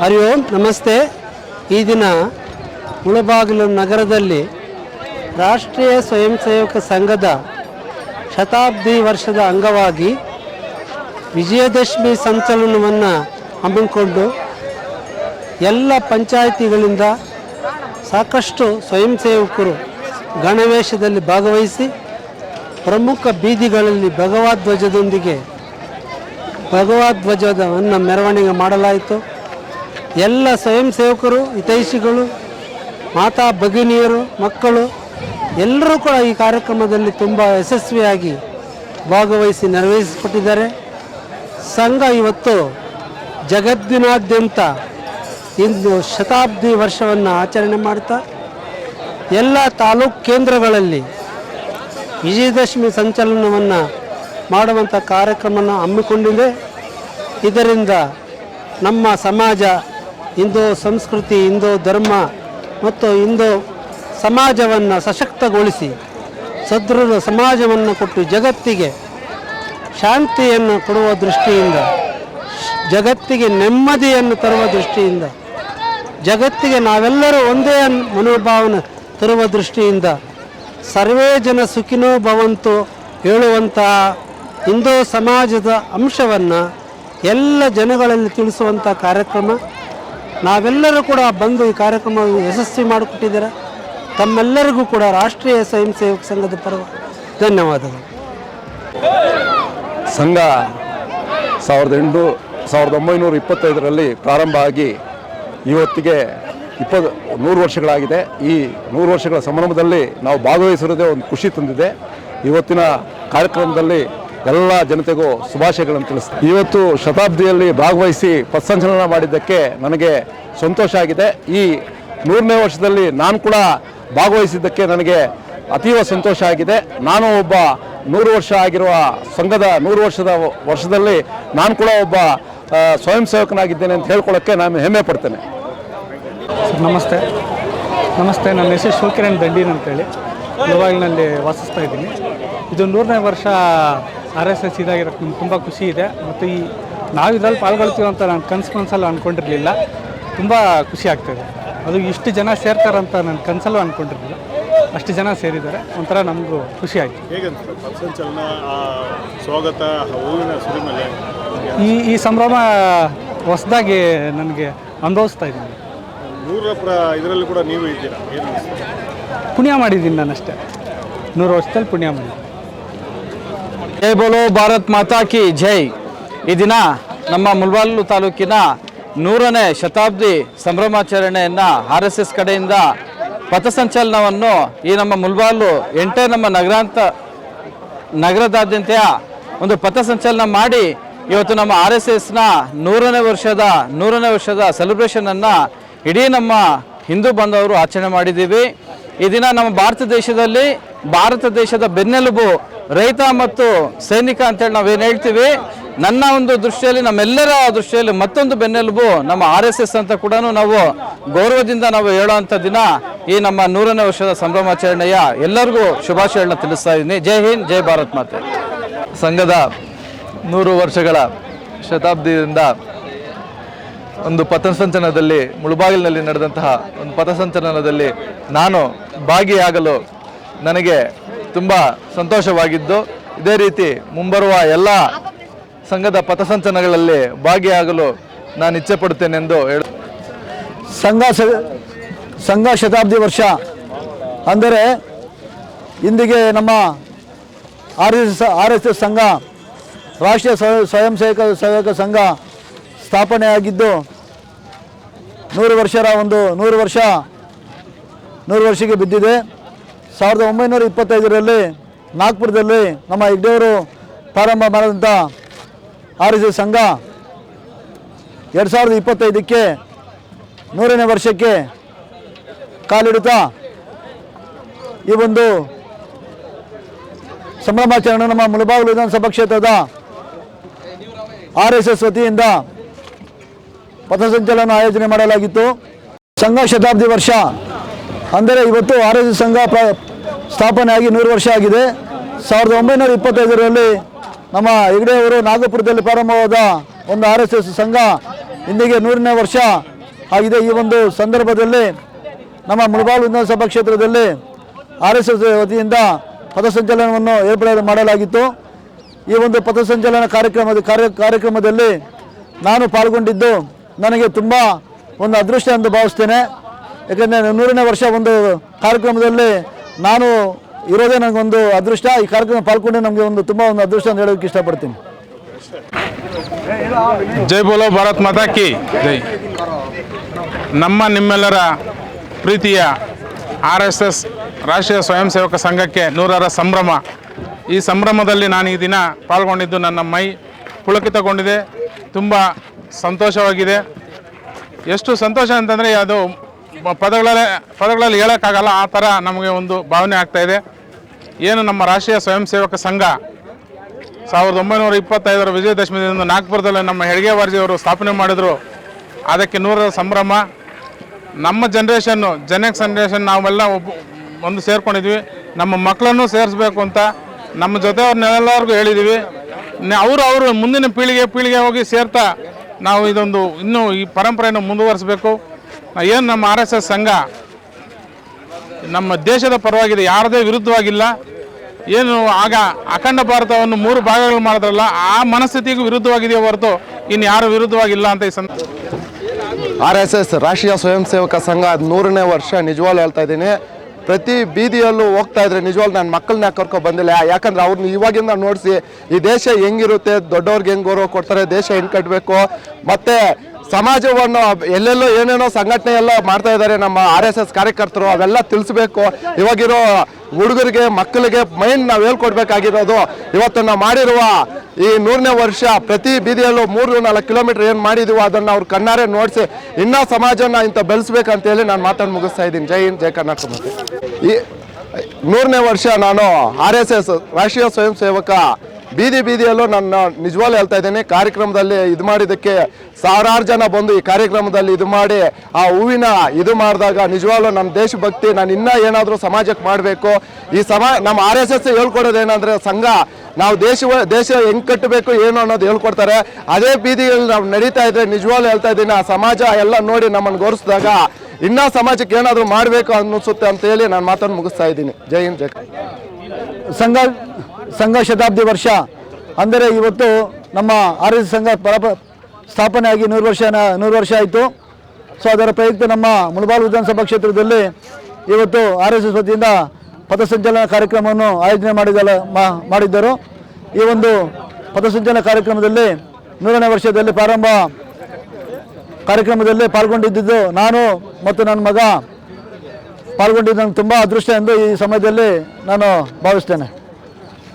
ಹರಿ ಓಂ, ನಮಸ್ತೆ. ಈ ದಿನ ಮುಳಬಾಗಿಲು ನಗರದಲ್ಲಿ ರಾಷ್ಟ್ರೀಯ ಸ್ವಯಂ ಸೇವಕ ಸಂಘದ ಶತಾಬ್ದಿ ವರ್ಷದ ಅಂಗವಾಗಿ ವಿಜಯದಶಮಿ ಸಂಚಲನವನ್ನು ಹಮ್ಮಿಕೊಂಡು ಎಲ್ಲ ಪಂಚಾಯಿತಿಗಳಿಂದ ಸಾಕಷ್ಟು ಸ್ವಯಂ ಸೇವಕರು ಗಣವೇಶದಲ್ಲಿ ಭಾಗವಹಿಸಿ ಪ್ರಮುಖ ಬೀದಿಗಳಲ್ಲಿ ಭಗವದ್ವಜದೊಂದಿಗೆ ಭಗವದ್ವಜದವನ್ನು ಮೆರವಣಿಗೆ ಮಾಡಲಾಯಿತು. ಎಲ್ಲ ಸ್ವಯಂ ಸೇವಕರು, ಹಿತೈಷಿಗಳು, ಮಾತಾ ಭಗಿನಿಯರು, ಮಕ್ಕಳು, ಎಲ್ಲರೂ ಕೂಡ ಈ ಕಾರ್ಯಕ್ರಮದಲ್ಲಿ ತುಂಬ ಯಶಸ್ವಿಯಾಗಿ ಭಾಗವಹಿಸಿ ನೆರವೇರಿಸಿಕೊಟ್ಟಿದ್ದಾರೆ. ಸಂಘ ಇವತ್ತು ಜಗತ್ತಿನಾದ್ಯಂತ ಇಂದು ಶತಾಬ್ದಿ ವರ್ಷವನ್ನು ಆಚರಣೆ ಮಾಡ್ತಾ, ಎಲ್ಲ ತಾಲೂಕು ಕೇಂದ್ರಗಳಲ್ಲಿ ವಿಜಯದಶಮಿ ಸಂಚಲನವನ್ನು ಮಾಡುವಂಥ ಕಾರ್ಯಕ್ರಮವನ್ನು ಹಮ್ಮಿಕೊಂಡಿದೆ. ಇದರಿಂದ ನಮ್ಮ ಸಮಾಜ ಹಿಂದೂ ಸಂಸ್ಕೃತಿ, ಹಿಂದೂ ಧರ್ಮ ಮತ್ತು ಹಿಂದೂ ಸಮಾಜವನ್ನು ಸಶಕ್ತಗೊಳಿಸಿ ಸದೃಢ ಸಮಾಜವನ್ನು ಕೊಟ್ಟು ಜಗತ್ತಿಗೆ ಶಾಂತಿಯನ್ನು ಕೊಡುವ ದೃಷ್ಟಿಯಿಂದ, ಜಗತ್ತಿಗೆ ನೆಮ್ಮದಿಯನ್ನು ತರುವ ದೃಷ್ಟಿಯಿಂದ, ಜಗತ್ತಿಗೆ ನಾವೆಲ್ಲರೂ ಒಂದೇ ಮನೋಭಾವನೆ ತರುವ ದೃಷ್ಟಿಯಿಂದ ಸರ್ವೇ ಜನ ಸುಖಿನೋ ಭವಂತು ಹೇಳುವಂತಹ ಹಿಂದೂ ಸಮಾಜದ ಅಂಶವನ್ನು ಎಲ್ಲ ಜನಗಳಲ್ಲಿ ತಿಳಿಸುವಂಥ ಕಾರ್ಯಕ್ರಮ ನಾವೆಲ್ಲರೂ ಕೂಡ ಬಂದು ಈ ಕಾರ್ಯಕ್ರಮ ಯಶಸ್ವಿ ಮಾಡಿಕೊಟ್ಟಿದ್ದೀರಾ. ತಮ್ಮೆಲ್ಲರಿಗೂ ಕೂಡ ರಾಷ್ಟ್ರೀಯ ಸ್ವಯಂ ಸೇವಕ ಸಂಘದ ಪರವ ಧನ್ಯವಾದಗಳು. ಸಂಘ ಸಾವಿರದ ಎಂಟು, ಸಾವಿರದ ಒಂಬೈನೂರ ಇಪ್ಪತ್ತೈದರಲ್ಲಿ ಪ್ರಾರಂಭ ಆಗಿ ಇವತ್ತಿಗೆ ಇಪ್ಪತ್ತು, ನೂರು ವರ್ಷಗಳಾಗಿದೆ. ಈ ನೂರು ವರ್ಷಗಳ ಸಂಭ್ರಮದಲ್ಲಿ ನಾವು ಭಾಗವಹಿಸಿರೋದೇ ಒಂದು ಖುಷಿ ತಂದಿದೆ. ಇವತ್ತಿನ ಕಾರ್ಯಕ್ರಮದಲ್ಲಿ ಎಲ್ಲ ಜನತೆಗೂ ಶುಭಾಶಯಗಳನ್ನು ತಿಳಿಸ್ತೇನೆ. ಇವತ್ತು ಶತಾಬ್ದಿಯಲ್ಲಿ ಭಾಗವಹಿಸಿ ಪಥಸಂಚಲನ ಮಾಡಿದ್ದಕ್ಕೆ ನನಗೆ ಸಂತೋಷ ಆಗಿದೆ. ಈ ನೂರನೇ ವರ್ಷದಲ್ಲಿ ನಾನು ಕೂಡ ಭಾಗವಹಿಸಿದ್ದಕ್ಕೆ ನನಗೆ ಅತೀವ ಸಂತೋಷ ಆಗಿದೆ. ನಾನು ಒಬ್ಬ ನೂರು ವರ್ಷ ಆಗಿರುವ ಸಂಘದ ನೂರು ವರ್ಷದ ವರ್ಷದಲ್ಲಿ ನಾನು ಕೂಡ ಒಬ್ಬ ಸ್ವಯಂ ಸೇವಕನಾಗಿದ್ದೇನೆ ಅಂತ ಹೇಳ್ಕೊಳ್ಳೋಕ್ಕೆ ನಾನು ಹೆಮ್ಮೆ ಪಡ್ತೇನೆ. ನಮಸ್ತೆ. ನಮಸ್ತೆ. ನನ್ನ ಹೆಸರು ಶಿವಕಿರಣ್ ದಂಡೀನ್ ಅಂತೇಳಿ. ಮುಳಬಾಗಿಲಿನಲ್ಲಿ ವಾಸಿಸ್ತಾ ಇದ್ದೀನಿ. ಇದು ನೂರನೇ ವರ್ಷ ಆರ್ ಎಸ್ ಎಸ್ ಇದಾಗಿರೋಕ್ಕೆ ನಮ್ಗೆ ತುಂಬ ಖುಷಿ ಇದೆ. ಮತ್ತು ಈ ನಾವು ಇದರಲ್ಲಿ ಪಾಲ್ಗೊಳ್ತೀವಿ ಅಂತ ನಾನು ಕನಸು ಕನಸಲ್ಲೂ ಅಂದ್ಕೊಂಡಿರಲಿಲ್ಲ ತುಂಬ ಖುಷಿ ಆಗ್ತಾಯಿದೆ ಅದು ಇಷ್ಟು ಜನ ಸೇರ್ತಾರಂತ ನಾನು ಕನಸಲ್ಲೂ ಅಂದ್ಕೊಂಡಿರಲಿಲ್ಲ ಅಷ್ಟು ಜನ ಸೇರಿದ್ದಾರೆ. ಒಂಥರ ನಮಗೂ ಖುಷಿ ಆಯಿತು. ಸ್ವಾಗತ ಈ ಈ ಸಂಭ್ರಮ ಹೊಸದಾಗಿ ನನಗೆ ಅನುಭವಿಸ್ತಾ ಇದ್ದೀನಿ. ಇದರಲ್ಲಿ ಕೂಡ ನೀವು ಇದ್ದೀರಾ? ಪುಣ್ಯ ಮಾಡಿದ್ದೀನಿ ನಾನಷ್ಟೇ. ನೂರು ವರ್ಷದಲ್ಲಿ ಪುಣ್ಯ ಮಾಡಿದ್ದೀನಿ. ಜೈ ಬೋಲೋ ಭಾರತ್ ಮಾತಾ ಕಿ ಜೈ. ಈ ದಿನ ನಮ್ಮ ಮುಲ್ಬಾಲು ತಾಲೂಕಿನ ನೂರನೇ ಶತಾಬ್ದಿ ಸಂಭ್ರಮಾಚರಣೆಯನ್ನು ಆರ್ ಎಸ್ ಎಸ್ ಕಡೆಯಿಂದ ಪಥಸಂಚಲನವನ್ನು ಈ ನಮ್ಮ ಮುಲ್ಬಾಲು ಎಂಟೇ ನಮ್ಮ ನಗರಾಂತ ನಗರದಾದ್ಯಂತ ಒಂದು ಪಥಸಂಚಲನ ಮಾಡಿ ಇವತ್ತು ನಮ್ಮ ಆರ್ ಎಸ್ ಎಸ್ನ ನೂರನೇ ವರ್ಷದ ನೂರನೇ ವರ್ಷದ ಸೆಲೆಬ್ರೇಷನನ್ನು ಇಡೀ ನಮ್ಮ ಹಿಂದೂ ಬಾಂಧವರು ಆಚರಣೆ ಮಾಡಿದ್ದೀವಿ. ಈ ದಿನ ನಮ್ಮ ಭಾರತ ದೇಶದಲ್ಲಿ ಭಾರತ ದೇಶದ ಬೆನ್ನೆಲುಬು ರೈತ ಮತ್ತು ಸೈನಿಕ ಅಂತೇಳಿ ನಾವೇನು ಹೇಳ್ತೀವಿ? ನನ್ನ ಒಂದು ದೃಷ್ಟಿಯಲ್ಲಿ, ನಮ್ಮೆಲ್ಲರ ದೃಷ್ಟಿಯಲ್ಲಿ ಮತ್ತೊಂದು ಬೆನ್ನೆಲುಬು ನಮ್ಮ ಆರ್ ಎಸ್ ಎಸ್ ಅಂತ ಕೂಡ ನಾವು ಗೌರವದಿಂದ ನಾವು ಹೇಳುವಂಥ ದಿನ ಈ ನಮ್ಮ ನೂರನೇ ವರ್ಷದ ಸಂಭ್ರಮಾಚರಣೆಯ ಎಲ್ಲರಿಗೂ ಶುಭಾಶಯಗಳನ್ನ ತಿಳಿಸ್ತಾ ಇದ್ದೀನಿ. ಜೈ ಹಿಂದ್, ಜೈ ಭಾರತ್ ಮಾತೆ. ಸಂಘದ ನೂರು ವರ್ಷಗಳ ಶತಾಬ್ದಿಯಿಂದ ಒಂದು ಪಥಸಂಚಲನದಲ್ಲಿ, ಮುಳುಬಾಗಿಲಿನಲ್ಲಿ ನಡೆದಂತಹ ಒಂದು ಪಥಸಂಚಲನದಲ್ಲಿ ನಾನು ಭಾಗಿಯಾಗಲು ನನಗೆ ತುಂಬ ಸಂತೋಷವಾಗಿದ್ದು, ಇದೇ ರೀತಿ ಮುಂಬರುವ ಎಲ್ಲ ಸಂಘದ ಪಥಸಂಚಲನಗಳಲ್ಲಿ ಭಾಗಿಯಾಗಲು ನಾನು ಇಚ್ಛೆ ಪಡುತ್ತೇನೆಂದು ಹೇಳ. ಸಂಘ ಸಂಘ ಶತಾಬ್ದಿ ವರ್ಷ ಅಂದರೆ ಇಂದಿಗೆ ನಮ್ಮ R S R S S ಸಂಘ, ರಾಷ್ಟ್ರೀಯ ಸ್ವ- ಸ್ವಯಂ ಸೇವಕ ಸೇವಕ ಸಂಘ ಸ್ಥಾಪನೆಯಾಗಿದ್ದು ನೂರು ವರ್ಷರ ಒಂದು ನೂರು ವರ್ಷ, ನೂರು ವರ್ಷಕ್ಕೆ ಬಿದ್ದಿದೆ. ಸಾವಿರದ ಒಂಬೈನೂರ ಇಪ್ಪತ್ತೈದರಲ್ಲಿ ನಾಗ್ಪುರದಲ್ಲಿ ನಮ್ಮ ಹೆಗ್ಡೆಯವರು ಪ್ರಾರಂಭ ಮಾಡಿದಂಥ ಆರ್ ಎಸ್ ಎಸ್ ಸಂಘ ಎರಡು ಸಾವಿರದ ಇಪ್ಪತ್ತೈದಕ್ಕೆ ನೂರನೇ ವರ್ಷಕ್ಕೆ ಕಾಲಿಡುತ್ತಾ ಈ ಒಂದು ಸಂಭ್ರಮಾಚರಣೆ ನಮ್ಮ ಮುಳಬಾಗಿಲು ವಿಧಾನಸಭಾ ಕ್ಷೇತ್ರದ ಆರ್ ಎಸ್ ಎಸ್ ವತಿಯಿಂದ ಪಥಸಂಚಲನ ಆಯೋಜನೆ ಮಾಡಲಾಗಿತ್ತು. ಸಂಘ ಶತಾಬ್ದಿ ವರ್ಷ. ಅಂದರೆ ಇವತ್ತು ಆರ್ ಎಸ್ ಎಸ್ ಸಂಘ ಪ್ರ ಸ್ಥಾಪನೆಯಾಗಿ ನೂರು ವರ್ಷ ಆಗಿದೆ. ಸಾವಿರದ ಒಂಬೈನೂರ ಇಪ್ಪತ್ತೈದರಲ್ಲಿ ನಮ್ಮ ಹೆಗ್ಡೆಯವರು ನಾಗಪುರದಲ್ಲಿ ಪ್ರಾರಂಭವಾದ ಒಂದು ಆರ್ ಎಸ್ ಎಸ್ ಸಂಘ ಇಂದಿಗೆ ನೂರನೇ ವರ್ಷ ಆಗಿದೆ. ಈ ಒಂದು ಸಂದರ್ಭದಲ್ಲಿ ನಮ್ಮ ಮುಳಬಾಲ್ ವಿಧಾನಸಭಾ ಕ್ಷೇತ್ರದಲ್ಲಿ ಆರ್ ಎಸ್ ಎಸ್ ವತಿಯಿಂದ ಪಥಸಂಚಲನವನ್ನು ಏರ್ಪಡೆ ಮಾಡಲಾಗಿತ್ತು. ಈ ಒಂದು ಪಥಸಂಚಲನ ಕಾರ್ಯಕ್ರಮದ ಕಾರ್ಯ, ಕಾರ್ಯಕ್ರಮದಲ್ಲಿ ನಾನು ಪಾಲ್ಗೊಂಡಿದ್ದು ನನಗೆ ತುಂಬ ಒಂದು ಅದೃಷ್ಟ ಎಂದು ಭಾವಿಸ್ತೇನೆ. ಯಾಕೆಂದರೆ ನೂರನೇ ವರ್ಷ ಒಂದು ಕಾರ್ಯಕ್ರಮದಲ್ಲಿ ನಾನು ಇರೋದೇ ನನಗೊಂದು ಅದೃಷ್ಟ. ಈ ಕಾರ್ಯಕ್ರಮ ಪಾಲ್ಗೊಂಡು ನಮಗೆ ಒಂದು ತುಂಬ ಒಂದು ಅದೃಷ್ಟ ಅಂತ ಹೇಳೋಕ್ಕೆ ಇಷ್ಟಪಡ್ತೀನಿ. ಜೈ ಬೋಲೋ ಭಾರತ್ ಮಾತಾ ಕಿ ಜೈ. ನಮ್ಮ ನಿಮ್ಮೆಲ್ಲರ ಪ್ರೀತಿಯ ಆರ್ ಎಸ್ ಎಸ್ ರಾಷ್ಟ್ರೀಯ ಸ್ವಯಂ ಸೇವಕ ಸಂಘಕ್ಕೆ ನೂರರ ಸಂಭ್ರಮ. ಈ ಸಂಭ್ರಮದಲ್ಲಿ ನಾನು ಈ ದಿನ ಪಾಲ್ಗೊಂಡಿದ್ದು ನನ್ನ ಮೈ ಪುಳಕಿತಗೊಂಡಿದೆ. ತುಂಬ ಸಂತೋಷವಾಗಿದೆ. ಎಷ್ಟು ಸಂತೋಷ ಅಂತಂದರೆ ಅದು ಪದಗಳಲ್ಲೇ, ಪದಗಳಲ್ಲಿ ಹೇಳೋಕ್ಕಾಗಲ್ಲ, ಆ ಥರ ನಮಗೆ ಒಂದು ಭಾವನೆ ಆಗ್ತಾ ಇದೆ. ಏನು ನಮ್ಮ ರಾಷ್ಟ್ರೀಯ ಸ್ವಯಂ ಸೇವಕ ಸಂಘ ಸಾವಿರದ ಒಂಬೈನೂರ ಇಪ್ಪತ್ತೈದರ ವಿಜಯದಶಮಿದಿಂದ ನಾಗ್ಪುರದಲ್ಲಿ ನಮ್ಮ ಹೆಡ್ಗೆ ವಾರ್ಜಿಯವರು ಸ್ಥಾಪನೆ ಮಾಡಿದರು. ಅದಕ್ಕೆ ನೂರರ ಸಂಭ್ರಮ. ನಮ್ಮ ಜನ್ರೇಷನ್ನು ಜನಕ್ಕೆ ಜನ್ರೇಷನ್ ನಾವೆಲ್ಲ ಒಬ್ಬ, ಒಂದು ಸೇರ್ಕೊಂಡಿದ್ವಿ. ನಮ್ಮ ಮಕ್ಕಳನ್ನು ಸೇರಿಸ್ಬೇಕು ಅಂತ ನಮ್ಮ ಜೊತೆ ಅವ್ರನ್ನೆಲ್ಲರಿಗೂ ಹೇಳಿದ್ದೀವಿ ಅವರು ಅವರು ಮುಂದಿನ ಪೀಳಿಗೆ ಪೀಳಿಗೆ ಹೋಗಿ ಸೇರ್ತಾ ನಾವು ಇದೊಂದು ಇನ್ನೂ ಈ ಪರಂಪರೆಯನ್ನು ಮುಂದುವರಿಸಬೇಕು. ಏನು ನಮ್ಮ ಆರ್ ಎಸ್ ಎಸ್ ಸಂಘ, ನಮ್ಮ ದೇಶದ ಪರವಾಗಿದೆ, ಯಾರದೇ ವಿರುದ್ಧವಾಗಿಲ್ಲ. ಏನು ಆಗ ಅಖಂಡ ಭಾರತವನ್ನು ಮೂರು ಭಾಗಗಳು ಮಾಡಿದ್ರಲ್ಲ, ಆ ಮನಸ್ಥಿತಿಗೂ ವಿರುದ್ಧವಾಗಿದೆಯೋ ಹೊರತು ಇನ್ನು ಯಾರು ವಿರುದ್ಧವಾಗಿಲ್ಲ ಅಂತ ಈ ಸಂದ ಆರ್ ಎಸ್ ಎಸ್ ರಾಷ್ಟ್ರೀಯ ಸ್ವಯಂ ಸೇವಕ ಸಂಘ ನೂರನೇ ವರ್ಷ ನಿಜವಾಗ್ಲೂ ಹೇಳ್ತಾ ಇದ್ದೀನಿ. ಪ್ರತಿ ಬೀದಿಯಲ್ಲೂ ಹೋಗ್ತಾ ಇದ್ರೆ ನಿಜವಾಗ್ಲೂ ನನ್ನ ಮಕ್ಕಳನ್ನ ಕರ್ಕೊ ಬಂದಿಲ್ಲ. ಯಾಕಂದ್ರೆ ಅವ್ರನ್ನ ಇವಾಗಿಂದ ನೋಡಿಸಿ, ಈ ದೇಶ ಹೆಂಗಿರುತ್ತೆ, ದೊಡ್ಡವ್ರಿಗೆ ಹೆಂಗ್ ಗೌರವ ಕೊಡ್ತಾರೆ, ದೇಶ ಹೆಂಗ್ ಕಟ್ಟಬೇಕು ಮತ್ತೆ ಸಮಾಜವನ್ನು ಎಲ್ಲೆಲ್ಲೋ ಏನೇನೋ ಸಂಘಟನೆ ಎಲ್ಲ ಮಾಡ್ತಾ ಇದ್ದಾರೆ ನಮ್ಮ ಆರ್ ಎಸ್ ಎಸ್ ಕಾರ್ಯಕರ್ತರು, ಅವೆಲ್ಲ ತಿಳಿಸ್ಬೇಕು. ಇವಾಗಿರೋ ಹುಡುಗರಿಗೆ, ಮಕ್ಕಳಿಗೆ ಮೈಂಡ್ ನಾವು ಹೇಳ್ಕೊಡ್ಬೇಕಾಗಿರೋದು ಇವತ್ತು ನಾವು ಮಾಡಿರುವ ಈ ನೂರನೇ ವರ್ಷ ಪ್ರತಿ ಬೀದಿಯಲ್ಲೂ ಮೂರು ನಾಲ್ಕು ಕಿಲೋಮೀಟರ್ ಏನು ಮಾಡಿದೀವೋ ಅದನ್ನು ಅವ್ರು ಕಣ್ಣಾರೆ ನೋಡಿಸಿ ಇನ್ನೂ ಸಮಾಜನ ಇಂಥ ಬೆಳೆಸ್ಬೇಕಂತ ಹೇಳಿ ನಾನು ಮಾತಾಡಿ ಮುಗಿಸ್ತಾ ಇದ್ದೀನಿ. ಜೈ ಹಿಂದ್, ಜೈ ಕರ್ನಾಟಕ ಮತ್ತೆ ಈ ನೂರನೇ ವರ್ಷ ನಾನು ಆರ್ ಎಸ್ ಎಸ್ ರಾಷ್ಟ್ರೀಯ ಸ್ವಯಂ ಸೇವಕ ಬೀದಿ ಬೀದಿಯಲ್ಲೂ ನನ್ನ ನಿಜವಾಗ್ಲೂ ಹೇಳ್ತಾ ಇದ್ದೀನಿ, ಕಾರ್ಯಕ್ರಮದಲ್ಲಿ ಇದು ಮಾಡಿದ್ದಕ್ಕೆ ಸಾವಿರಾರು ಜನ ಬಂದು ಈ ಕಾರ್ಯಕ್ರಮದಲ್ಲಿ ಇದು ಮಾಡಿ, ಆ ಹೂವಿನ ಇದು ಮಾಡಿದಾಗ ನಿಜವಾಗ್ಲೂ ನಮ್ಮ ದೇಶಭಕ್ತಿ, ನಾನು ಇನ್ನೂ ಏನಾದರೂ ಸಮಾಜಕ್ಕೆ ಮಾಡಬೇಕು. ಈ ಸಮಾ, ನಮ್ಮ ಆರ್ ಎಸ್ ಎಸ್ ಸಂಘ, ನಾವು ದೇಶ ದೇಶ ಹೆಂಗೆ ಕಟ್ಟಬೇಕು, ಏನು ಅನ್ನೋದು ಹೇಳ್ಕೊಡ್ತಾರೆ. ಅದೇ ಬೀದಿಯಲ್ಲಿ ನಾವು ನಡೀತಾ ಇದ್ರೆ ನಿಜವಾಗ್ಲೂ ಹೇಳ್ತಾ ಇದ್ದೀನಿ, ಆ ಸಮಾಜ ಎಲ್ಲ ನೋಡಿ ನಮ್ಮನ್ನು ಗೌರಿಸಿದಾಗ ಇನ್ನೂ ಸಮಾಜಕ್ಕೆ ಏನಾದರೂ ಮಾಡಬೇಕು ಅನ್ನಿಸುತ್ತೆ ಅಂತ ಹೇಳಿ ನಾನು ಮಾತನ್ನು ಮುಗಿಸ್ತಾ ಇದ್ದೀನಿ. ಜೈ ಹಿಂದ್, ಜೈ ಸಂಘ ಸಂಘ ಶತಾಬ್ದಿ ವರ್ಷ. ಅಂದರೆ ಇವತ್ತು ನಮ್ಮ ಆರ್ ಎಸ್ ಸಂಘ ಪರಪ ಸ್ಥಾಪನೆ ಆಗಿ ನೂರು ವರ್ಷ ನೂರು ವರ್ಷ ಆಯಿತು. ಸೊ, ಅದರ ಪ್ರಯುಕ್ತ ನಮ್ಮ ಮುಳಬಾಲ್ ವಿಧಾನಸಭಾ ಕ್ಷೇತ್ರದಲ್ಲಿ ಇವತ್ತು ಆರ್ ಎಸ್ ಎಸ್ ವತಿಯಿಂದ ಪಥಸಂಚಲನ ಕಾರ್ಯಕ್ರಮವನ್ನು ಆಯೋಜನೆ ಮಾಡಿದಲ್ಲ ಮಾಡಿದ್ದರು. ಈ ಒಂದು ಪಥಸಂಚಲನ ಕಾರ್ಯಕ್ರಮದಲ್ಲಿ ನೂರನೇ ವರ್ಷದಲ್ಲಿ ಪ್ರಾರಂಭ ಕಾರ್ಯಕ್ರಮದಲ್ಲಿ ಪಾಲ್ಗೊಂಡಿದ್ದು ನಾನು ಮತ್ತು ನನ್ನ ಮಗ. ಪಾಲ್ಗೊಂಡಿದ್ದು ನಂಗೆ ತುಂಬ ಅದೃಷ್ಟ ಎಂದು ಈ ಸಮಯದಲ್ಲಿ ನಾನು ಭಾವಿಸ್ತೇನೆ.